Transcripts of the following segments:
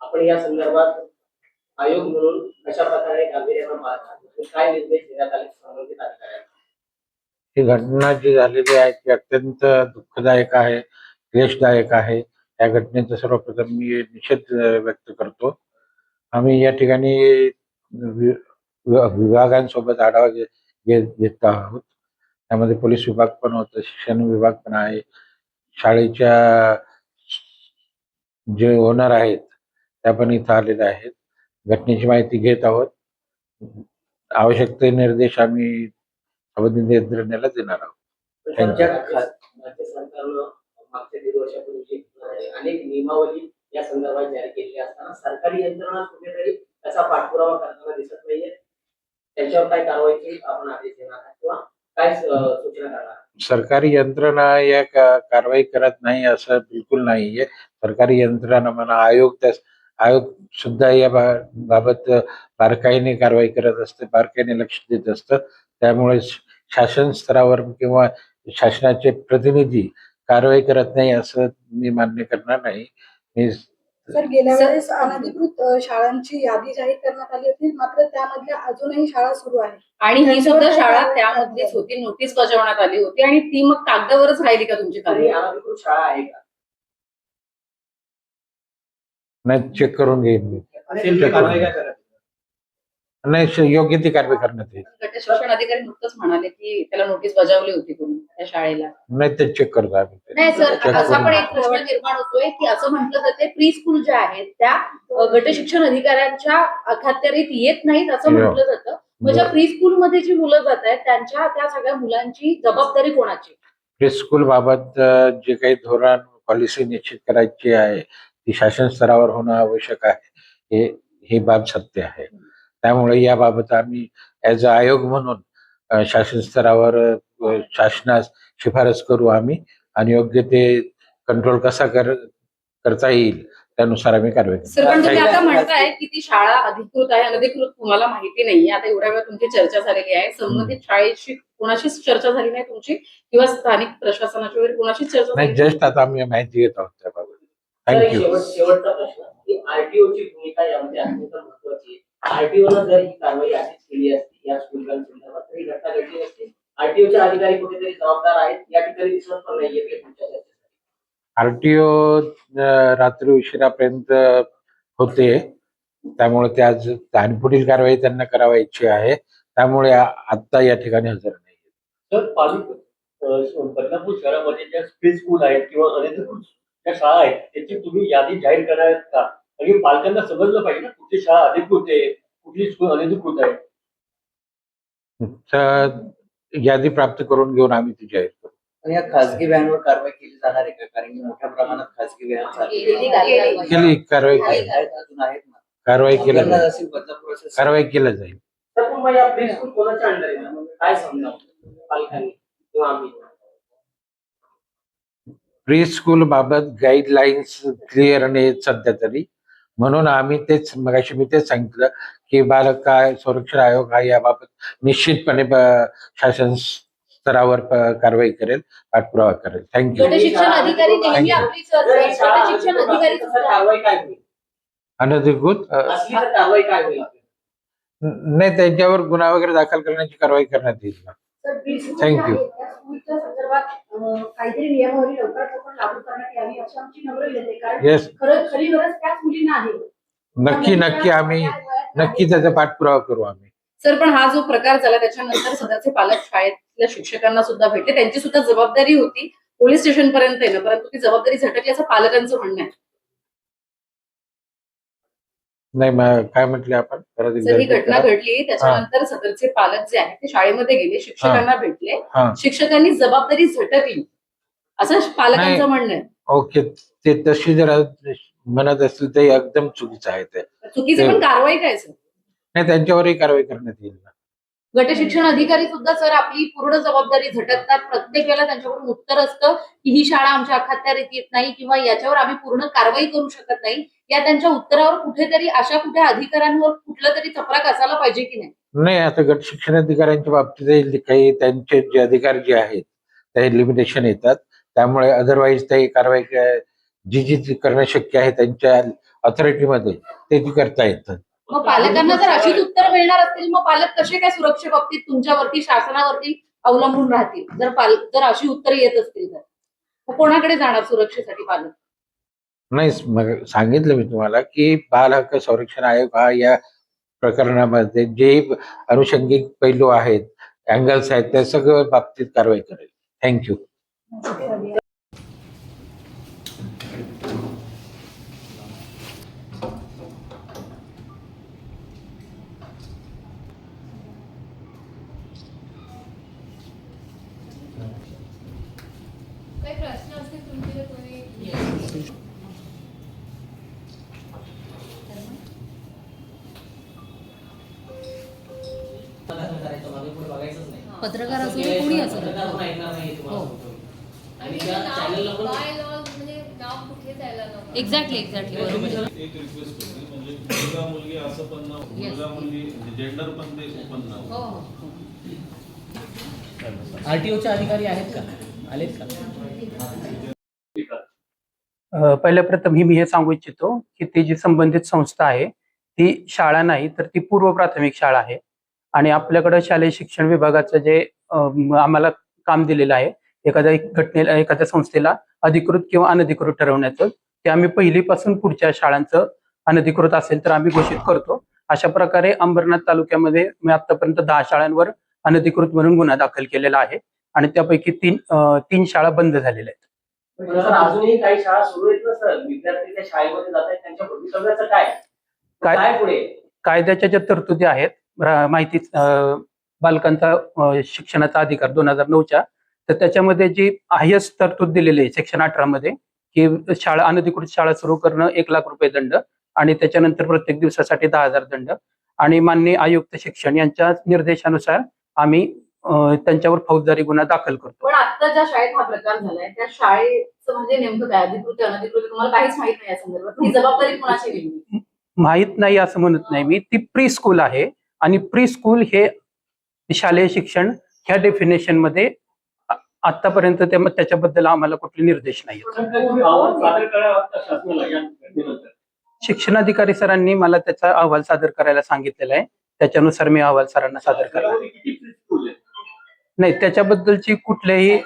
आपण या संदर्भात आयोग म्हणून कशा प्रकारे गांभीर्यानं पाहता काय निर्देश देण्यात आले? संबंधित अधिकाऱ्यांना. ही घटना जी झालेली आहे ती अत्यंत दुःखदायक आहे क्लेशदायक आहे. या घटनेचा सर्वप्रथम मी निषेध व्यक्त करतो. आम्ही या ठिकाणी विभागांसोबत आढावा घेत आहोत. त्यामध्ये पोलीस विभाग पण होतं शिक्षण विभाग पण आहे. शाळेच्या जे ओनर आहेत त्या पण इथं आलेल्या आहेत. घटनेची माहिती घेत आहोत. आवश्यक ते निर्देश आम्ही संबंधित यंत्रणेला देणार आहोत. पण राज्य राज्य सरकारनं मागच्या दीड वर्षापूर्वी जी अनेक नियमावली या संदर्भात जारी केलेली असताना सरकारी यंत्रणा कुठेतरी त्याचा पाठपुरावा करताना दिसत नाहीये. त्याच्यावर काय कारवाईची आपण आदेश देणार आहात किंवा काय अं, सूचना करणार आहात? सरकारी यंत्रणा या कारवाई करत नाही असं बिलकुल नाहीये. सरकारी यंत्रणा म्हणा आयोग त्या आयोग सुद्धा या बाबत बारकाईने कारवाई करत असते बारकाईने लक्ष देत असतं. त्यामुळे शासन स्तरावर किंवा शासनाचे प्रतिनिधी कारवाई करत नाही असं मी मान्य करणार नाही. मी सर गेल्या वेळेस अनधिकृत शाळांची यादी जाहीर करण्यात आली होती मात्र त्यामधल्या अजूनही शाळा सुरू आहे आणि ही सुद्धा शाळा त्यामधलीच कारवाई होती नोटीस बजावण्यात आली होती आणि ती मग कागदावरच राहिली का तुमची? अनधिकृत शाळा आहे का? नाही चेक करून घेईन मी? नाही योग्य ती कारवाई करण्यात येईल. गट शिक्षण अधिकारी नुकतंच म्हणाले की त्याला नोटीस बजावली होती करून त्या शाळेला. नाही ते चेक करतो आम्ही. ते. नाही सर Check असा करून पण एक प्रश्न निर्माण होतोय की असं म्हटलं जाते प्री स्कूल ज्या आहेत त्या अ, गट शिक्षण अधिकाऱ्यांच्या अखत्यारीत येत नाहीत असं हो. म्हटलं जातं. ज्या प्री स्कूल मध्ये जी मुलं जात आहेत त्यांच्या त्या सगळ्या मुलांची जबाबदारी कोणाची? प्रीस्कूल बाबत अ, जे काही धोरण पॉलिसी निश्चित करायची आहे ती शासन स्तरावर होणं आवश्यक आहे. हे ही बाब सत्य आहे. त्यामुळे याबाबत आम्ही ऍज अ आयोग म्हणून शासन स्तरावर शासनास शिफारस करू आम्ही आणि योग्य ते कंट्रोल कसा कर करता येईल त्यानुसार आम्ही कारवाई म्हणताय की ती शाळा अधिकृत आहे. अनधिकृत तुम्हाला माहिती नाहीये. आता एवढ्या वेळा तुमची चर्चा झालेली आहे. संबंधित शाळेशी कोणाशीच चर्चा झाली नाही तुमची? किंवा स्थानिक प्रशासनाची वगैरे कोणाशीच चर्चा नाही जस्ट आता आम्ही माहिती घेत आहोत त्याबाबत. थँक्यू शेवट शेवटचा प्रश्न की आरटीओ ची भूमिका यामध्ये अत्यंत महत्वाची आहे. जर ही कारवाई आधीच केली असती या तरी घटना घडली नसती आरटीओचे अधिकारी कुठेतरी जबाबदार आहेत या ठिकाणी दिसत पण नाहीये. आरटीओ रात्री उशिरापर्यंत होते. त्यामुळे ते आज आणि पुढील कारवाई त्यांना करावायची आहे. त्यामुळे आ- आत्ता या ठिकाणी हजर नाही बदलापूर शहरामध्ये ज्या स्कूल आहेत किंवा ज्या शाळा आहेत त्याची तुम्ही यादी जाहीर कराल का? कारण की पालकांना समजलं पाहिजे ना कुठली शाळा अधिकृत आहे कुठली स्कूल अनधिकृत आहे. यादी प्राप्त करून घेऊन आम्ही ती जाहीर करू. आणि या खासगी व्हॅनवर कारवाई केली जाणार आहे का? कारण की मोठ्या प्रमाणात खासगी व्हॅन. केली कारवाई अजून आहेत ना. कारवाई केली असेल बदलापूर कारवाई केली जाईल. तर मग या स्कूल कोणाच्या अंडर आहे? काय समजावं पालकांनी किंवा आम्ही? प्री स्कूल बाबत गाईडलाईन्स क्लिअर नाहीत सध्या तरी. म्हणून आम्ही तेच मगाशी मी तेच सांगितलं की बालक काय संरक्षण आयोग हा याबाबत निश्चितपणे शासन स्तरावर कारवाई करेल पाठपुरावा करेल. थँक्यू अनधिकृत नाही त्यांच्यावर गुन्हा वगैरे दाखल करण्याची कारवाई करण्यात येईल ना. स्कूलच्या संदर्भात काहीतरी नियमावली लवकरात लवकर लागू करण्यात यावी अशी आमची नम्र विनंती आहे. कारण खरं खरी गरज त्याच मुलींना आहे. नक्की नक्की आम्ही नक्की त्याचा पाठपुरावा करू आम्ही. सर पण हा जो प्रकार झाला त्याच्यानंतर सदरचे पालक शाळेतल्या शिक्षकांना सुद्धा भेटले. त्यांची सुद्धा जबाबदारी होती पोलीस स्टेशन पर्यंत येणं परंतु ती जबाबदारी झटकली असं पालकांचं म्हणणं आहे. नाही म- काय म्हटले आपण? परत एकदा जर ही घटना. घडली त्याच्यानंतर सदरचे पालक जे आहेत ते शाळेमध्ये गेले शिक्षकांना भेटले. हा. शिक्षकांनी जबाबदारी झटकली. असं पालकांचं नाही. म्हणणं आहे. ओके. ते तशी जर म्हणत असतील तर एकदम चुकीचं आहे ते. चुकीची पण कारवाई काय सर? नाही त्यांच्यावरही कारवाई करण्यात येईल ना. गट शिक्षण अधिकारी सुद्धा सर आपली पूर्ण जबाबदारी झटकतात. प्रत्येक वेळेला त्यांच्याकडून उत्तर असतं की ही शाळा आमच्या अखत्यारीत येत नाही किंवा याच्यावर आम्ही पूर्ण कारवाई करू शकत नाही. या त्यांच्या उत्तरावर कुठेतरी अशा कुठे अधिकाऱ्यांवर कुठलं तरी चपराक असायला पाहिजे की नाही? नाही आता गट शिक्षण अधिकाऱ्यांच्या बाबतीत काही त्यांचे जे अधिकार जे आहेत ते लिमिटेशन येतात. त्यामुळे अदरवाईज ते कारवाई जी जी करणं शक्य आहे त्यांच्या ऑथॉरिटीमध्ये ते ती करता येतं. मग पालकांना जर अशीच उत्तर मिळणार असतील मग पालक कसे काय सुरक्षे बाबतीत तुमच्यावरती शासनावरती अवलंबून राहतील? जर पाल जर अशी उत्तरं येत असतील तर. कोणाकडे जाणार सुरक्षेसाठी पालक? नाही मग सांगितलं मी तुम्हाला की बाल हक्क संरक्षण आयोग हा या प्रकरणामध्ये जे अनुषंगिक पैलू आहेत अँगल्स आहेत त्या सगळं बाबतीत कारवाई करेल. थँक्यू काही प्रश्न असतील तुमचे तर तुम्ही दाखल करायचं मागे पुढे बघायचंच नाही पत्रकार असो की कोणी असो पत्रकार कोण ऐकणार नाही तुम्हाला हो. सांगतो. आणि आणि त्या नाव चॅनलला पण बाय लॉ म्हणजे नाव कुठे जायला नको एक्झॅक्टली एक्झॅक्टली बरोबर. एक रिक्वेस्ट होती म्हणजे मुलगा मुलगी असं पण नाव Yes. मुलगा मुलगी जेंडर पण ते पण नाव. हो हो. आरटीओचे अधिकारी आहेत का? आलेत का? अ, पहिल्या प्रथम ही मी हे सांगू इच्छितो की ती जी संबंधित संस्था आहे ती शाळा नाही तर ती पूर्व प्राथमिक शाळा आहे. आणि आपल्याकडं शालेय शिक्षण विभागाचं जे आम्हाला काम दिलेलं आहे एखाद्या एक घटनेला एखाद्या संस्थेला अधिकृत किंवा अनधिकृत ठरवण्याचं ते आम्ही पहिलीपासून पुढच्या शाळांचं अनधिकृत असेल तर आम्ही घोषित करतो. अशा प्रकारे अंबरनाथ तालुक्यामध्ये मी आतापर्यंत दहा शाळांवर अनधिकृत म्हणून गुन्हा दाखल केलेला आहे आणि त्यापैकी तीन तीन शाळा बंद झालेल्या आहेत. पण सर अजूनही काही शाळा सुरू आहेत ना सर विद्यार्थी त्या शाळेमध्ये जात आहेत त्यांच्या भवितव्याचं काय? काय- काय पुढे? कायद्याच्या ज्या तरतुदी आहेत माहिती बालकांचा शिक्षणाचा अधिकार दोन हजार नऊच्या. तर त्याच्यामध्ये जी हायस्ट तरतूद दिलेली आहे सेक्शन अठरा मध्ये की शाळा अनधिकृत शाळा सुरू करणं एक लाख रुपये दंड आणि त्याच्यानंतर प्रत्येक दिवसासाठी दहा हजार दंड. आणि माननीय आयुक्त शिक्षण यांच्या निर्देशानुसार आम्ही त्यांच्यावर फौजदारी गुन्हा दाखल करतो. पण आता ज्या शाळेत हा प्रकार झालाय त्या शाळेचं म्हणजे नेमकं काय? अधिकृत अनधिकृत तुम्हाला काहीच माहीत नाही या संदर्भात. जबाबदारी कोणाची माहीत नाही असं म्हणत नाही मी. ती प्री स्कूल आहे. आणि प्री स्कूल हे शालेय शिक्षण ह्या डेफिनेशनमध्ये आतापर्यंत त्याच्याबद्दल आम्हाला कुठले निर्देश नाही शिक्षणाधिकारी सरांनी मला त्याचा अहवाल सादर करायला सांगितलेला आहे. त्याच्यानुसार मी अहवाल सरांना सादर करणार नाही त्याच्याबद्दलची कुठल्याही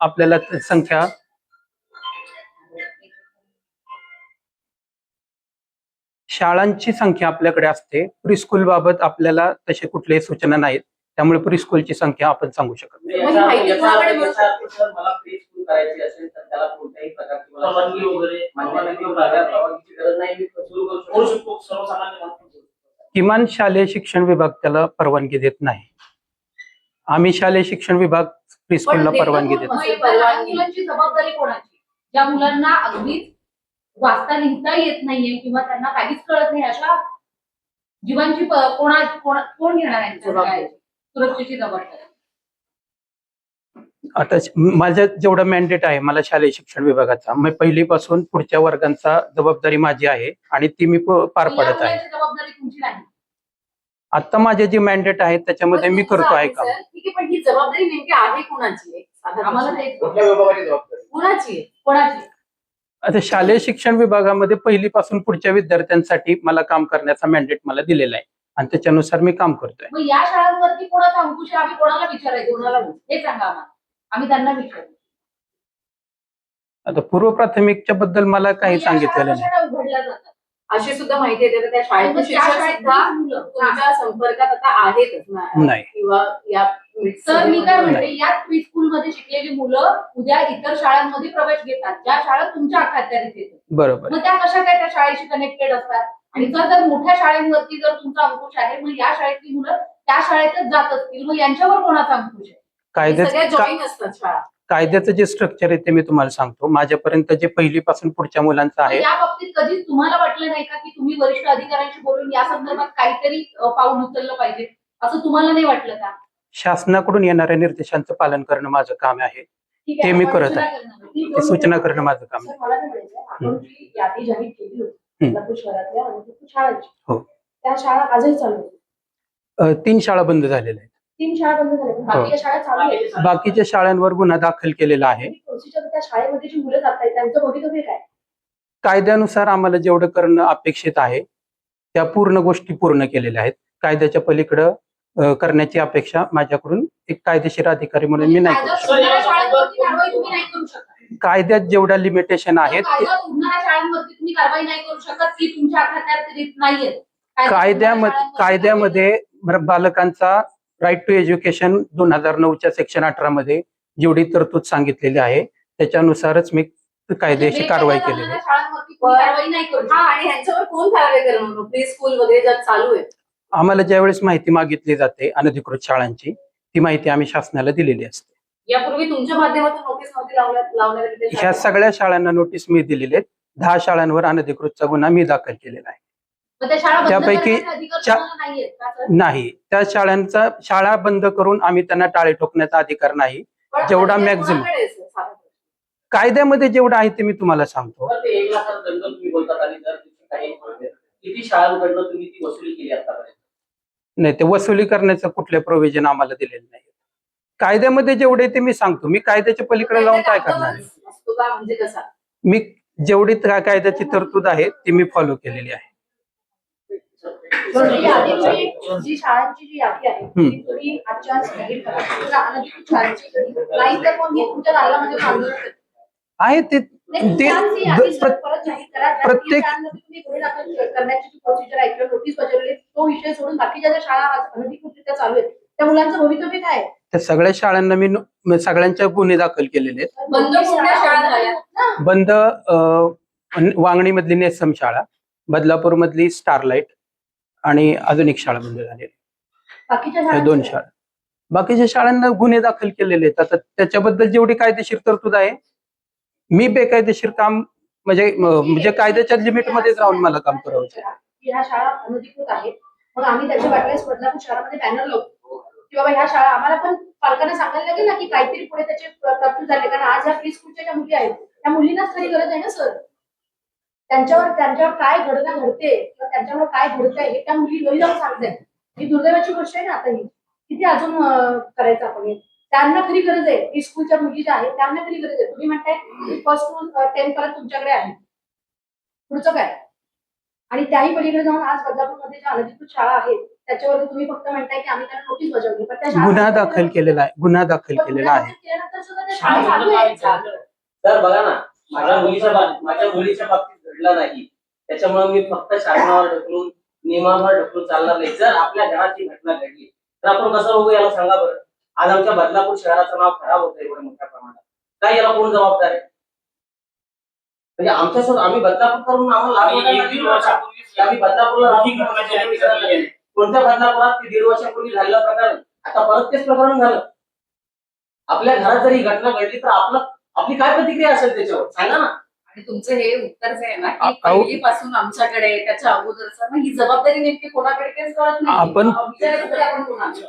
आपल्याला संख्या शाळांची संख्या आपल्याकडे असते. प्रीस्कूल बाबत आपल्याला तसे कुठल्याही सूचना नाहीत. त्यामुळे प्रीस्कूलची संख्या आपण सांगू शकत नाही. याचा माहिती याचा- कोणाकडे मिळू याचा अर्थ सर मला प्री स्कूल करायची असेल तर त्याला कोणत्याही प्रकारची मला परवानगी वगैरे मान्यता किंवा लागणार परवानगीची गरज नाही. मी सुरू करू शकतो. सर्वसामान्य माणूस करू शकतो. किमान शालेय शिक्षण विभाग त्याला परवानगी देत नाही. आम्ही शालेय शिक्षण विभाग प्रीस्कूलला परवानगी? देतो जबाबदारी कोणाची? ज्या मुलांना अगदीच वाचता लिहिता येत नाहीये किंवा त्यांना काहीच कळत नाही अशा जीवांची कोणा कोण घेणार आहे जबाबदारी. सुरक्षेची जबाबदारी. आता माझं जेवढं मॅन्डेट आहे मला शालेय शिक्षण विभागाचा मी पहिलीपासून पुढच्या वर्गांचा जबाबदारी माझी आहे आणि ती मी पार पडत आहे. मुलांची जबाबदारी तुमची नाही. आता माझे जे मॅन्डेट आहे त्याच्यामध्ये मी करतो आहे काम. सर, ठीक आहे पण ही जबाबदारी नेमकी आहे कोणाची? कोणाची? आहे कोणाची? आता शालेय शिक्षण विभागामध्ये पहिलीपासून पुढच्या विद्यार्थ्यांसाठी मला काम करण्याचा मॅन्डेट मला दिलेला आहे. आणि त्याच्यानुसार मी काम करतोय. मग या शाळांवरती कोणाचा अंकुश आहे? आम्ही कोणाला विचारायचं? कोणाला हे सांगा आम्हाला. आम्ही त्यांना विचारू. आता पूर्व प्राथमिकच्या बद्दल मला काही शाळा सांगितलेलं नाही. कशाला उघडल्या जातात अशी सुद्धा माहिती येते तर त्या शाळेतले मग त्या शिक्षक तुमच्या संपर्कात आता आहेतच ना नाही. किंवा या तर मी काय म्हणते. याच प्री स्कूल मध्ये शिकलेली मुलं उद्या इतर शाळांमध्ये प्रवेश घेतात. ज्या शाळा तुमच्या अखत्यारीत येतात. बरोबर. मग त्या कशा काय त्या शाळेशी कनेक्टेड असतात? आणि जर जर मोठ्या शाळेंवरती जर तुमचा अंकुश आहे मग या शाळेतली मुलं त्या शाळेतच जात असतील. मग यांच्यावर कोणाचा अंकुश आहे? सगळ्या जॉईन असतात शाळा. कायद्याचं जे स्ट्रक्चर आहे ते मी तुम्हाला सांगतो. माझ्यापर्यंत जे पहिलीपासून पुढच्या मुलांचं आहे या बाबतीत कधीच तुम्हाला वाटलं नाही का की तुम्ही वरिष्ठ अधिकाऱ्यांशी बोलून या संदर्भात काहीतरी पाऊल उचललं पाहिजे? असं तुम्हाला नाही वाटलं का? शासनाकडून येणाऱ्या निर्देशांचं पालन करणं माझं काम आहे. ते मी करत आहे. सूचना करणं माझं काम आहे. हो. तीन शाळा बंद झालेल्या आहेत. तीन शाळा बंद झाल्या. पण बाकीच्या शाळा चालू आहेत. बाकीच्या शाळांवर गुन्हा दाखल केलेला आहे. प्रोसिजर त्या शाळेमध्ये जी मुलं जात आहेत त्यांचं भवितव्य काय? कायद्यानुसार आम्हाला जेवढं करणं अपेक्षित आहे त्या पूर्ण गोष्टी पूर्ण केलेल्या आहेत. कायद्याच्या पलीकडं अ, करण्याची अपेक्षा माझ्याकडून एक कायदेशीर अधिकारी म्हणून मी नाही करू कायद्यात शकत उडणाऱ्या शाळांवरती कारवाई तुम्ही नाही करू शकत. कायद्यात जेवढ्या लिमिटेशन आहेत ते- कायद्यात उडणाऱ्या शाळांवरती तुम्ही कारवाई नाही करू शकत की तुमच्या अखत्यात रीत नाहीये. कायद्यामध्ये कायद्यामध्ये बालकांचा राईट टू एज्युकेशन दोन हजार नऊच्या सेक्शन अठरा मध्ये जेवढी तरतूद सांगितलेली आहे त्याच्यानुसारच मी कायदेशीर कारवाई केलेली आहे. शाळांवरती तुम्ही कारवाई नाही करू हा शकत. आणि ह्यांच्यावर कोण कारवाई करणार? प्ले स्कूल वगैरे ज्यात चालू आहे आम्हाला ज्यावेळेस माहिती मागितली जाते अनधिकृत शाळांची ती माहिती आम्ही शासनाला दिलेली असते. यापूर्वी तुमच्या माध्यमातून नोटीस ह्या? सगळ्या शाळांना नोटीस मी दिलेली आहेत. दहा शाळांवर अनधिकृतचा गुन्हा मी दाखल केलेला आहे. मग त्या शाळा बंद त्यापैकी करण्याचे अधिकार चा- तुम्हाला नाहीयेत का सर? नाही त्या शाळांचा शाळा बंद करून आम्ही त्यांना टाळे ठोकण्याचा अधिकार नाही पण जेवढा अधिकार maximum. कोणाकडे आहे, सर? सांगा. कायद्यामध्ये जेवढं आहे ते मी तुम्हाला सांगतो तर ते एक लाखाचा दंड तुम्ही बोलतात आणि दर दिवशी काही किती शाळांकडनं तुम्ही ती वसुली केली आतापर्यंत नाही ते वसुली करण्याचं कुठले प्रोव्हिजन आम्हाला दिलेलं नाही कायद्यामध्ये जेवढे ते मी सांगतो मी कायद्याच्या पलीकडे जाऊन काय करणार आहे? असतो का म्हणजे कसा मी जेवढी त्या कायद्याची तरतूद आहे ती मी फॉलो केलेली आहे ही यादीची जी शाळांची जी यादी आहे. ती तुम्ही आजच्या जाहीर करा तुला अनधिकृत शाळांची नाही तर मग ही तुमच्या दालनामध्ये आंदोलन करतील. आहे ते नाही, ते शाळांची यादी द- सर प्र- परत जाहीर करा ज्या प्रत्येक- शाळांमध्ये तुम्ही गुन्हे दाखल करण्याची जी प्रोसिजर आहे किंवा नोटीस बजावली तो विषय सोडून बाकीच्या ज्या शाळा आज अनधिकृतरित्या चालू आहेत त्या मुलांचं भवितव्य काय आहे? त्या सगळ्या शाळांना मी नो- म- सगळ्यांच्या गुन्हे दाखल केलेले आहेत बंद कुठल्या शाळा झाल्या? ना. बंद वांगणी मधली नेसम शाळा बदलापूर मधली स्टारलाईट आणि अजून एक शाळा बंद झाली. या दोन शाळा. बाकीच्या शाळांना गुन्हे दाखल केलेले आहेत. आता त्याच्याबद्दल जेवढी कायदेशीर तरतूद आहे मी बेकायदेशीर काम म्हणजे म्हणजे कायद्याच्या लिमिटमध्येच राहून मला काम करायचं आहे. की ह्या शाळा अनधिकृत आहेत. मग आम्ही त्याच्या वाटल्यास बदलापूर शहरामध्ये बॅनर लावतो की बाबा ह्या शाळा आम्हाला पण पालकांना सांगायला लागेल ना की काहीतरी पुढे त्याचे तरतूद झाले. कारण आज ह्या प्री स्कूलच्या ज्या मुली आहेत त्या मुलींनाच खरी गरज आहे ना सर त्यांच्यावर त्यांच्यावर काय घडना घडते किंवा त्यांच्यावर काय घडतंय हे त्या मुली घरी जाऊन सांगतायत. ही दुर्दैवाची गोष्ट आहे ना आता ही. किती अजून करायचं आपण हे? त्यांना खरी गरज आहे. प्री स्कूलच्या मुली ज्या आहेत त्यांना खरी गरज आहे. तुम्ही म्हणताय फर्स्ट टू टेन पर्यंत तुमच्याकडे आहे. पुढचं काय? आणि त्याही पलीकडे जाऊन आज बदलापूरमध्ये ज्या अनधिकृत शाळा आहेत त्याच्यावर तुम्ही फक्त म्हणताय की आम्ही त्यांना नोटीस बजावली. पण त्या गुन्हा दाखल केलेला आहे. गुन्हा दाखल केलेला आहे. केल्यानंतर सुद्धा त्या शाळा चालू आहेत. तर बघा ना. माझ्या मुलीच्या माझ्या मुलीच्या बाबतीत घडला नाही. त्याच्यामुळे मी फक्त शासनावर ढकलून नियमावर ढकलून चालणार नाही. जर आपल्या घरात ही घटना घडली तर आपण कसं बघू याला सांगा बरं. आज आमच्या बदलापूर शहराचं नाव खराब होतं एवढ्या मोठ्या प्रमाणात. काय याला कोण जबाबदार आहे? म्हणजे आमच्यासोबत आम्ही बदलापूर करून आम्ही बदलापूरला. कोणत्या बदलापुरात ते दीड वर्षापूर्वी झालेलं प्रकरण आता परत तेच प्रकरण झालं. आपल्या घरात जर ही घटना घडली तर आपलं आपली काय प्रतिक्रिया असेल त्याच्यावर? सांगा ना. तुमचं हे उत्तर जे आहे ना की पहिलीपासून आमच्याकडे त्याच्या अगोदरचं मग ही जबाबदारी नेमकी कोणाकडे तेच कळत नाही. आपण- विचारायचं तरी आपण कोणाला